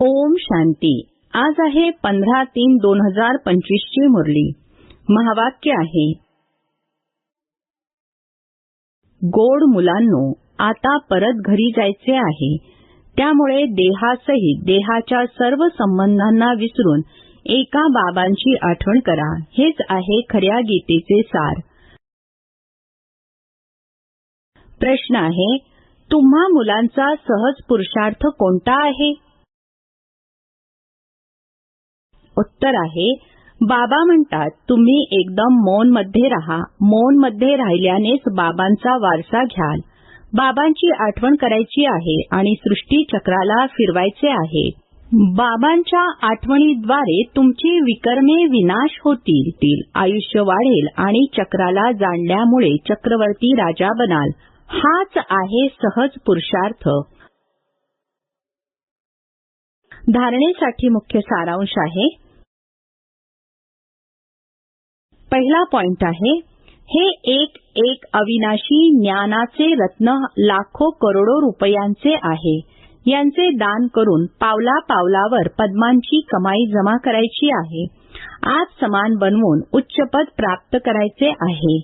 ओम शांती. आज आहे पंधरा तीन दोन हजार पंचवीस ची मुरली. महावाक्य आहे. गोड मुलांनो आता परत घरी जायचे आहे. त्यामुळे देहासहित देहाच्या सर्व संबंधांना विसरून एका बाबांची आठवण करा. हेच आहे खऱ्या गीतेचे सार. प्रश्न आहे तुम्हा मुलांचा सहज पुरुषार्थ कोणता आहे? उत्तर आहे. बाबा म्हणतात तुम्ही एकदम मौनमध्ये राहा. मौनमध्ये राहिल्यानेच बाबांचा वारसा घ्याल. बाबांची आठवण करायची आहे आणि सृष्टी चक्राला फिरवायचे आहे. बाबांच्या आठवणीद्वारे तुमची विकर्मे विनाश होतील. आयुष्य वाढेल आणि चक्राला जाणल्यामुळे चक्रवर्ती राजा बनाल. हाच आहे सहज पुरुषार्थ. धारणेसाठी मुख्य सारांश आहे पहिला पॉइंट आहे हे एक एक अविनाशी ज्ञानाचे रत्न लाखो करोडो रुपयांचे आहे. यांचे दान करून पावला पावलावर पद्मांची कमाई जमा करायची आहे. आज समान बनवून उच्चपद प्राप्त करायचे आहे.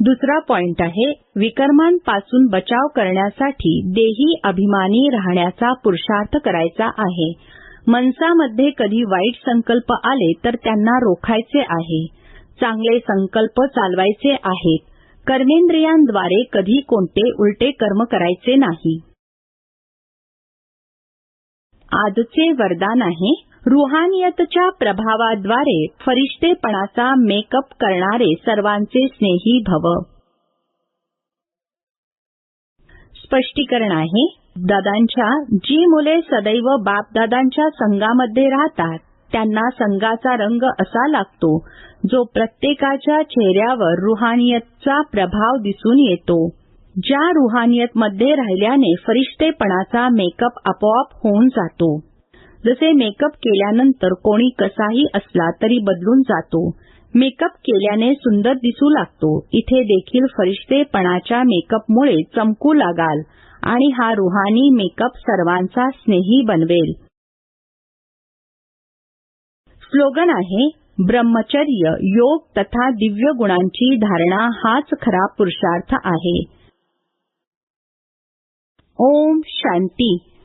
दुसरा पॉइंट आहे विकर्मांपासून बचाव करण्यासाठी देही अभिमानी राहण्याचा पुरुषार्थ करायचा आहे. मनसामध्ये कधी वाईट संकल्प आले तर त्यांना रोखायचे आहे. चांगले संकल्प चालवायचे आहेत. कर्मेंद्रियांद्वारे कधी कोणते उलटे कर्म करायचे नाही. आजचे वरदान आहे रुहानियतच्या प्रभावाद्वारे फरिश्तेपणाचा मेकअप करणारे सर्वांचे स्नेही भव. स्पष्टीकरण आहे दादांच्या जी मुले सदैव बापदादांच्या संघामध्ये राहतात त्यांना संघाचा रंग असा लागतो जो प्रत्येकाच्या चेहऱ्यावर रुहानियतचा प्रभाव दिसून येतो. ज्या रुहानियतमध्ये राहिल्याने फरिश्तेपणाचा मेकअप आपोआप होऊन जातो. जसे मेकअप केल्यानंतर कोणी कसाही असला तरी बदलून जातो. मेकअप केल्याने सुंदर दिसू लागतो. इथे देखील फरिश्तेपणाच्या मेकअपमुळे चमकू लागाल. आणि हा रुहानी मेकअप सर्वांचा स्नेही बनवेल. स्लोगन आहे ब्रह्मचर्य योग तथा दिव्य गुणांची धारणा हाच खरा पुरुषार्थ आहे. ओम शांती.